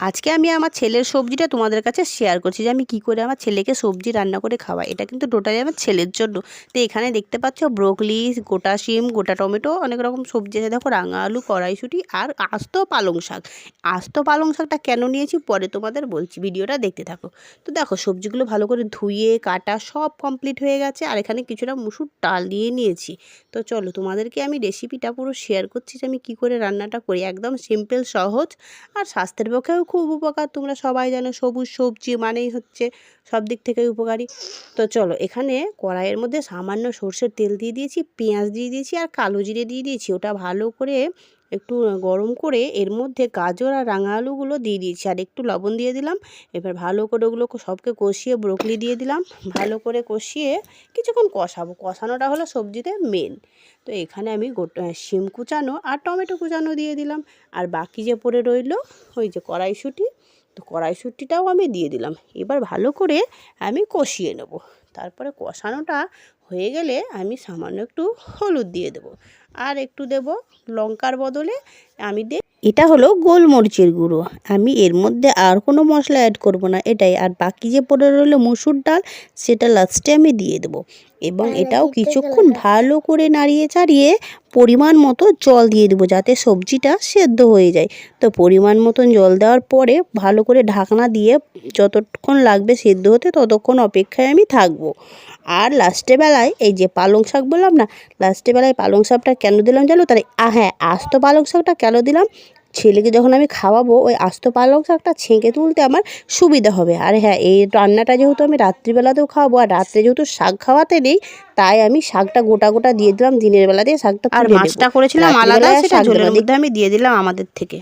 আজকে আমি আমার ছেলের সবজিটা তোমাদের কাছে শেয়ার করছি যে আমি কি করে আমার ছেলেকে সবজি রান্না করে খাওয়াই। এটা কিন্তু টোটালি আমার ছেলের জন্য। তো এখানে দেখতে পাচ্ছ ব্রোকলি গোটা শিম, গোটা টমেটো, অনেক রকম সবজি আছে। দেখো রাঙা আলু, কড়াইশুঁটি আর আস্ত পালং শাক। আস্ত পালং শাকটা কেন নিয়েছি? পরে তোমাদের বলছি। ভিডিওটা দেখতে থাকো। তো দেখো সবজিগুলো ভালো করে ধুয়ে, কাটা সব কমপ্লিট হয়ে গেছে। আর এখানে কিছুটা মুসুর ডাল দিয়ে নিয়েছি। তো চলো তোমাদেরকে আমি রেসিপিটা পুরো শেয়ার করছি যে আমি কি করে রান্নাটা করি। একদম সিম্পল সহজ আর স্বাস্থ্যের পক্ষেও খুব উপকার, তোমরা সবাই জানো সবুজ সবজি মানেই হচ্ছে সব দিক থেকে উপকারী। তো চলো এখানে কড়াইয়ের মধ্যে সামান্য সর্ষের তেল দিয়ে দিয়েছি, পেঁয়াজ দিয়ে দিয়েছি আর কালো জিরে দিয়ে দিয়েছি। ওটা ভালো করে একটু গরম করে এর মধ্যে গাজর আর রাঙা আলুগুলো দিয়ে দিয়েছি। আর একটু লবণ দিয়ে দিলাম। এবার ভালো করে ওগুলো সবকে কষিয়ে ব্রোকলি দিয়ে দিলাম। ভালো করে কষিয়ে কিছুক্ষণ কষাবো। কষানোটা হলো সবজিতে মেন তো এখানে আমি গোটা শিম কুচানো আর টমেটো কুচানো দিয়ে দিলাম। আর বাকি যে পড়ে রইল, ওই যে কড়াইশুঁটি, তো কড়াইশুঁটিটাও আমি দিয়ে দিলাম। এবার ভালো করে আমি কষিয়ে নেব। তারপরে কষানোটা হয়ে গেলে আমি সামান্য একটু হলুদ দিয়ে দেবো। আর একটু দেব লঙ্কার বদলে আমি দে এটা হলো গোলমরিচের গুঁড়ো। আমি এর মধ্যে আর কোনো মশলা অ্যাড করব না এটাই। আর বাকি যে পড়ে রইল মুসুর ডাল সেটা লাস্টে আমি দিয়ে দেবো। এবং এটাও কিছুক্ষণ ভালো করে নাড়িয়ে চাড়িয়ে পরিমাণ মতো জল দিয়ে দেবো যাতে সবজিটা সেদ্ধ হয়ে যায়। তো পরিমাণ মতন জল দেওয়ার পরে ভালো করে ঢাকনা দিয়ে যতক্ষণ লাগবে সেদ্ধ হতে ততক্ষণ অপেক্ষায় আমি থাকব। আর লাস্টে বেলায় এই যে পালং শাক বললাম না লাস্টে বেলায় পালং শাকটা কেন দিলাম জানো? তাহলে হ্যাঁ আস্ত পালং শাকটা কেন দিলাম? ছেলেকে যখন আমি খাওয়াবো ওই আস্ত পালং শাকটা ছেঁকে তুলতে আমার সুবিধা হবে। আর হ্যাঁ এই রান্নাটা যেহেতু আমি রাত্রিবেলাতেও খাওয়াবো আর রাত্রে যেহেতু শাক খাওয়াতে নেই তাই আমি শাকটা গোটা গোটা দিয়ে দিলাম দিনের বেলা দিয়ে শাকটা আর মাছটা করেছিলাম আলাদা সেটা শাক ঝোলের মধ্যে আমি দিয়ে দিলাম আমাদের থেকে।